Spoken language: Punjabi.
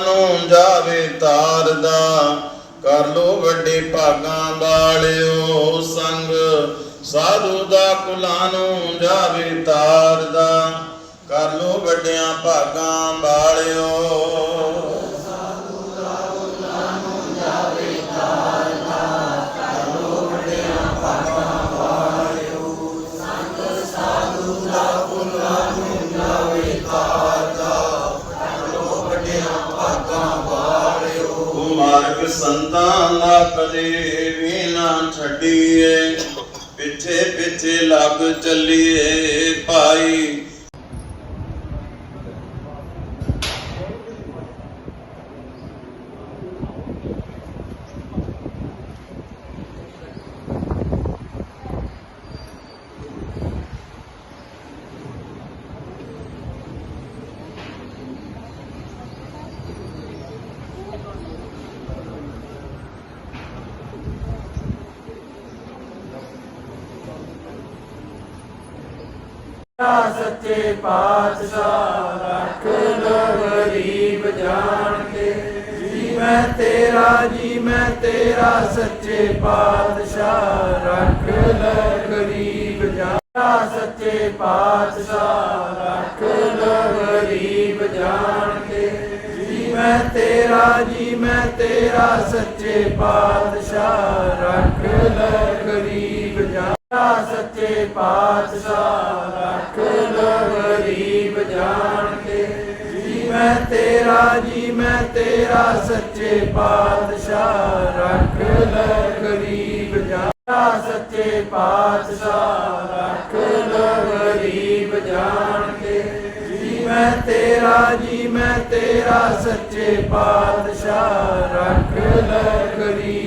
ਨੂੰ ਜਾਵੇ ਤਾਰਦਾ ਕਰ ਲੋ ਵੱਡੇ ਭਾਗਾਂ ਵਾਲਿਓ ਸੰਗ। ਸਾਧੂ ਦਾ ਕੁਲਾਂ ਨੂੰ ਜਾਵੇ ਤਾਰਦਾ ਕਰ ਲੋ ਵੱਡਿਆਂ ਭਾਗਾਂ ਵਾਲਿਓ ਮਾਰਗ ਸੰਤਾਂ ਦਾ ਕਦੇ ਵੀ ਨਾ ਛੱਡੀਏ। ਪਿੱਛੇ ਪਿੱਛੇ ਲੱਗ ਚੱਲੀਏ ਭਾਈ। ਸੱਚੇ ਪਾਤਸ਼ਾਹ ਰੱਖ ਲੋ ਗਰੀਬ ਜਾਣ ਕੇ। ਜੀ ਮੈਂ ਤੇਰਾ, ਜੀ ਮੈਂ ਤੇਰਾ ਸੱਚੇ ਪਾਤਸ਼ਾਹ ਰੱਖ ਲੈ ਗਰੀਬ ਜਾਣ। ਸੱਚੇ ਪਾਤਸ਼ਾਹ ਰੱਖ ਲੋ ਗਰੀਬ ਜਾਣ ਕੇ। ਜੀ ਮੈਂ ਤੇਰਾ, ਜੀ ਮੈਂ ਤੇਰਾ ਸੱਚੇ ਪਾਤਸ਼ਾਹ ਰੱਖ ਲੈ ਗਰੀਬ ਜਾਣ। ਸੱਚੇ ਪਾਤਸ਼ਾਹ ਜਾਣ ਕੇ, ਜੀ ਮੈਂ ਤੇਰਾ, ਜੀ ਮੈਂ ਤੇਰਾ ਸੱਚੇ ਪਾਤਸ਼ਾਹ ਰੱਖ ਲੈ ਗਰੀਬ ਜਾਣ ਸੱਚੇ ਪਾਤਸ਼ਾਹ ਰੱਖ ਲੋ ਗਰੀਬ ਜਾਣ ਕੇ, ਜੀ ਮੈਂ ਤੇਰਾ, ਜੀ ਮੈਂ ਤੇਰਾ ਸੱਚੇ ਪਾਤਸ਼ਾਹ ਰੱਖ ਲੈ ਗਰੀਬ